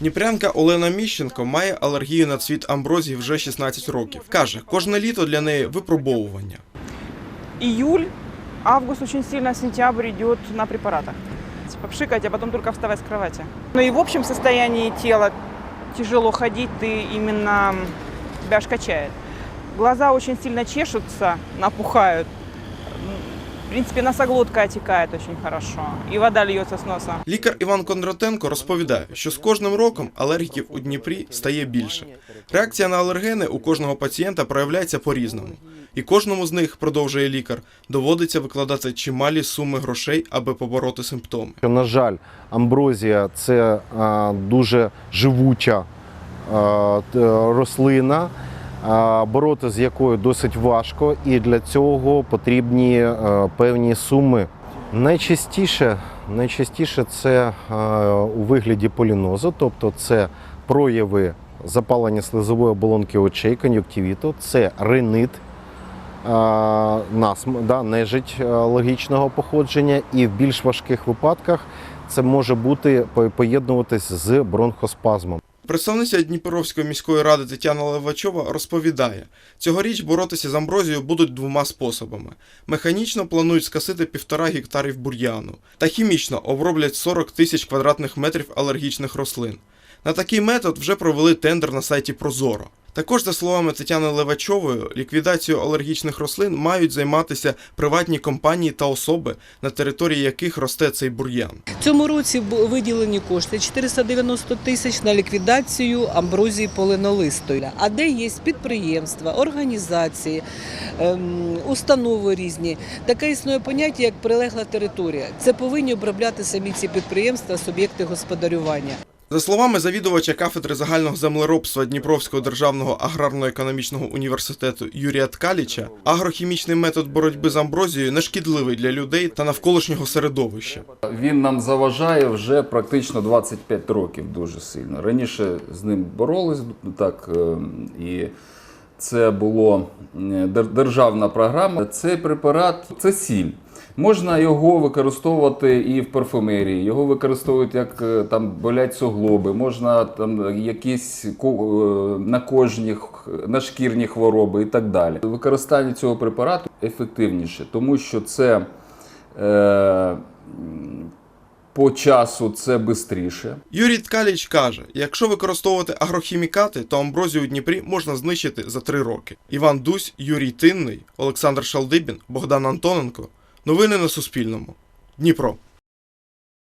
Дніпрянка Олена Міщенко має алергію на цвіт амброзії вже 16 років. Каже, кожне літо для неї випробовування. Июль, август очень сильно, сентябрь идет на препаратах. Попшикать, а потом только вставать с кровати. Ну и в общем состоянии тела тяжело ходить, ты именно тебя аж качает. Глаза очень сильно чешутся, напухают. В принципе, носоглотка отекает очень хорошо. И вода льется с носа. Лікар Іван Кондратенко розповідає, що з кожним роком алергіків у Дніпрі стає більше. Реакція на алергени у кожного пацієнта проявляється по-різному. І кожному з них, продовжує лікар, доводиться викладати чималі суми грошей, аби побороти симптоми. На жаль, амброзія це дуже живуча рослина, бороти з якою досить важко, і для цього потрібні певні суми. Найчастіше, найчастіше це у вигляді полінозу, тобто це прояви запалення слизової оболонки очей, кон'юктивіту, це ринит, насм, да, нежить логічного походження, і в більш важких випадках це може бути по- поєднуватись з бронхоспазмом. Представниця Дніпровської міської ради Тетяна Левачова розповідає, цьогоріч боротися з амброзією будуть двома способами: механічно планують скасити півтора гектарів бур'яну, та хімічно оброблять 40 тисяч квадратних метрів алергічних рослин. На такий метод вже провели тендер на сайті Прозоро. Також, за словами Тетяни Левачової, ліквідацією алергічних рослин мають займатися приватні компанії та особи, на території яких росте цей бур'ян. Цьому році виділені кошти 490 тисяч на ліквідацію амброзії полинолистої. А де є підприємства, організації, ем, установи різні, таке існує поняття як прилегла територія. Це повинні обробляти самі ці підприємства, суб'єкти господарювання. За словами завідувача кафедри загального землеробства Дніпровського державного аграрно-економічного університету Юрія Ткаліча, агрохімічний метод боротьби з амброзією не шкідливий для людей та навколишнього середовища. Він нам заважає вже практично 25 років дуже сильно. Раніше з ним боролись так, е, і це було е, державна програма. Цей препарат це сіль. Можна його використовувати і в парфумерії, його використовують як е, там болять суглоби, можна там якісь е, накожні, х- нашкірні хвороби і так далі. Використання цього препарату ефективніше, тому що це е, по часу це швидше. Юрій Ткаліч каже: якщо використовувати агрохімікати, то амброзію у Дніпрі можна знищити за три роки. Іван Дусь, Юрій Тинний, Олександр Шалдибін, Богдан Антоненко. Новини на Суспільному. Дніпро.